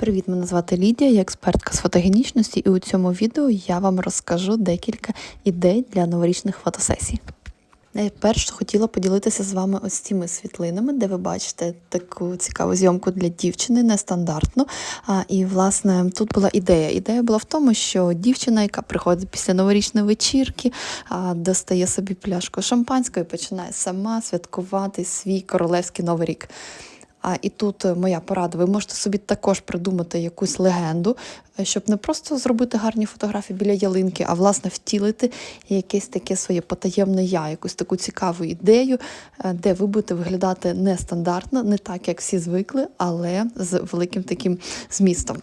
Привіт, мене звати Лідія, я експертка з фотогенічності, і у цьому відео я вам розкажу декілька ідей для новорічних фотосесій. Найперше хотіла поділитися з вами ось цими світлинами, де ви бачите таку цікаву зйомку для дівчини, нестандартну. А, і, власне, тут була ідея. Ідея була в тому, що дівчина, яка приходить після новорічної вечірки, а, достає собі пляшку шампанського і починає сама святкувати свій королевський новий рік. А і тут е, моя порада. Ви можете собі також придумати якусь легенду, е, щоб не просто зробити гарні фотографії біля ялинки, а власне втілити якесь таке своє потаємне я, якусь таку цікаву ідею, е, де ви будете виглядати нестандартно, не так, як всі звикли, але з великим таким змістом.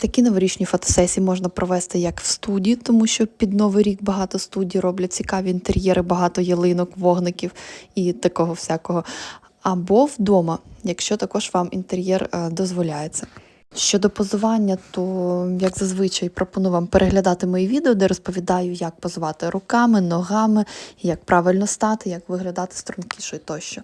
Такі новорічні фотосесії можна провести як в студії, тому що під новий рік багато студій роблять цікаві інтер'єри, багато ялинок, вогників і такого всякого. Або вдома, якщо також вам інтер'єр е, дозволяється. Щодо позування, то як зазвичай пропоную вам переглядати мої відео, де розповідаю, як позувати руками, ногами, як правильно стати, як виглядати стрункіше тощо.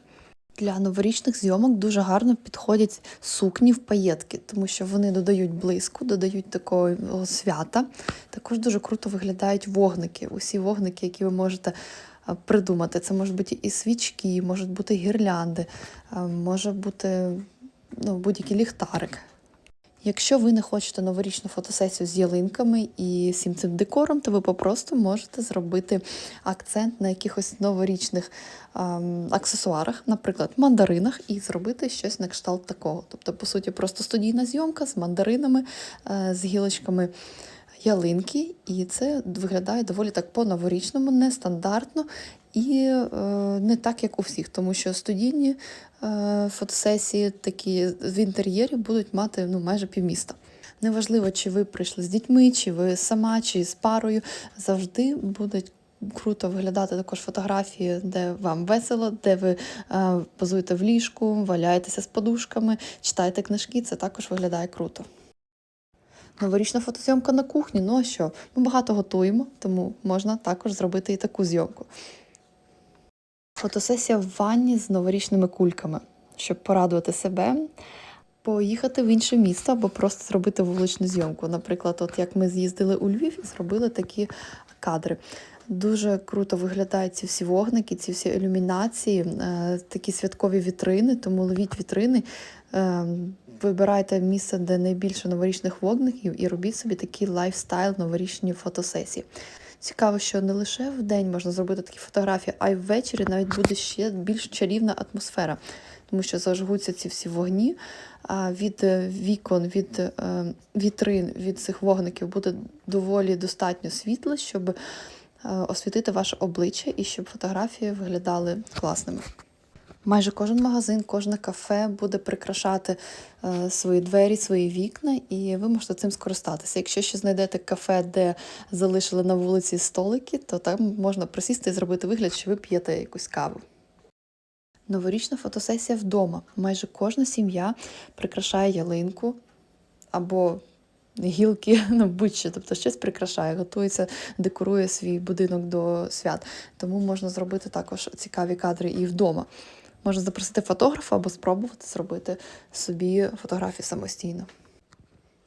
Для новорічних зйомок дуже гарно підходять сукні в паєтки, тому що вони додають блиску, додають такого свята. Також дуже круто виглядають вогники. Усі вогники, які ви можете придумати. Це можуть бути і свічки, можуть бути гірлянди, е, може бути ну, будь-який ліхтарик. Якщо ви не хочете новорічну фотосесію з ялинками і всім цим декором, то ви попросту можете зробити акцент на якихось новорічних ем, аксесуарах, наприклад, мандаринах, і зробити щось на кшталт такого. Тобто, по суті, просто студійна зйомка з мандаринами, е, з гілочками ялинки, і це виглядає доволі так по-новорічному, нестандартно і е, не так, як у всіх, тому що студійні е, фотосесії такі в інтер'єрі будуть мати ну, майже півміста. Неважливо, чи ви прийшли з дітьми, чи ви сама, чи з парою, завжди будуть. Круто виглядати також фотографії, де вам весело, де ви е, позуєте в ліжку, валяєтеся з подушками, читаєте книжки. Це також виглядає круто. Новорічна фотозйомка на кухні. Ну а що? Ми багато готуємо, тому можна також зробити і таку зйомку. Фотосесія в ванні з новорічними кульками, щоб порадувати себе, поїхати в інше місто або просто зробити вуличну зйомку. Наприклад, от як ми з'їздили у Львів і зробили такі кадри. Дуже круто виглядають ці всі вогники, ці всі ілюмінації, е, такі святкові вітрини, тому ловіть вітрини, вибирайте місце, де найбільше новорічних вогників, і робіть собі такий лайфстайл новорічні фотосесії. Цікаво, що не лише в день можна зробити такі фотографії, а й ввечері навіть буде ще більш чарівна атмосфера, тому що зажгуться ці всі вогні. А від е, вікон, від е, вітрин, від цих вогників буде доволі достатньо світла, щоб е, освітити ваше обличчя і щоб фотографії виглядали класними. Майже кожен магазин, кожне кафе буде прикрашати е, свої двері, свої вікна, і ви можете цим скористатися. Якщо ще знайдете кафе, де залишили на вулиці столики, то там можна присісти і зробити вигляд, що ви п'єте якусь каву. Новорічна фотосесія вдома. Майже кожна сім'я прикрашає ялинку або гілки, ну будь-що, тобто щось прикрашає, готується, декорує свій будинок до свят. Тому можна зробити також цікаві кадри і вдома. Можна запросити фотографа або спробувати зробити собі фотографії самостійно.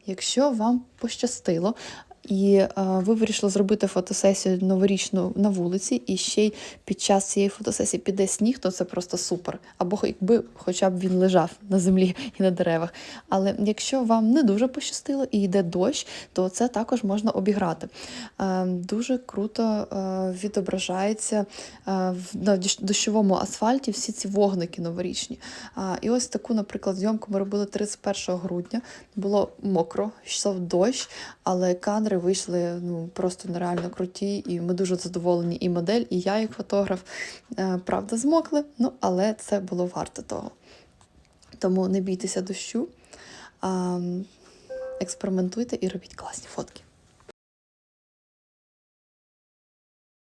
Якщо вам пощастило, і е, ви вирішили зробити фотосесію новорічну на вулиці, і ще й під час цієї фотосесії піде сніг, то це просто супер. Або якби хоча б він лежав на землі і на деревах. Але якщо вам не дуже пощастило і йде дощ, то це також можна обіграти. Е, дуже круто е, відображається на дощовому асфальті всі ці вогники новорічні. І ось таку, наприклад, зйомку ми робили 31 грудня. Було мокро, йшов дощ, але кадри вийшли ну, просто нереально круті, і ми дуже задоволені. І модель, і я, як фотограф, е, правда, змокли, ну, але це було варто того. Тому не бійтеся дощу, експериментуйте і робіть класні фотки.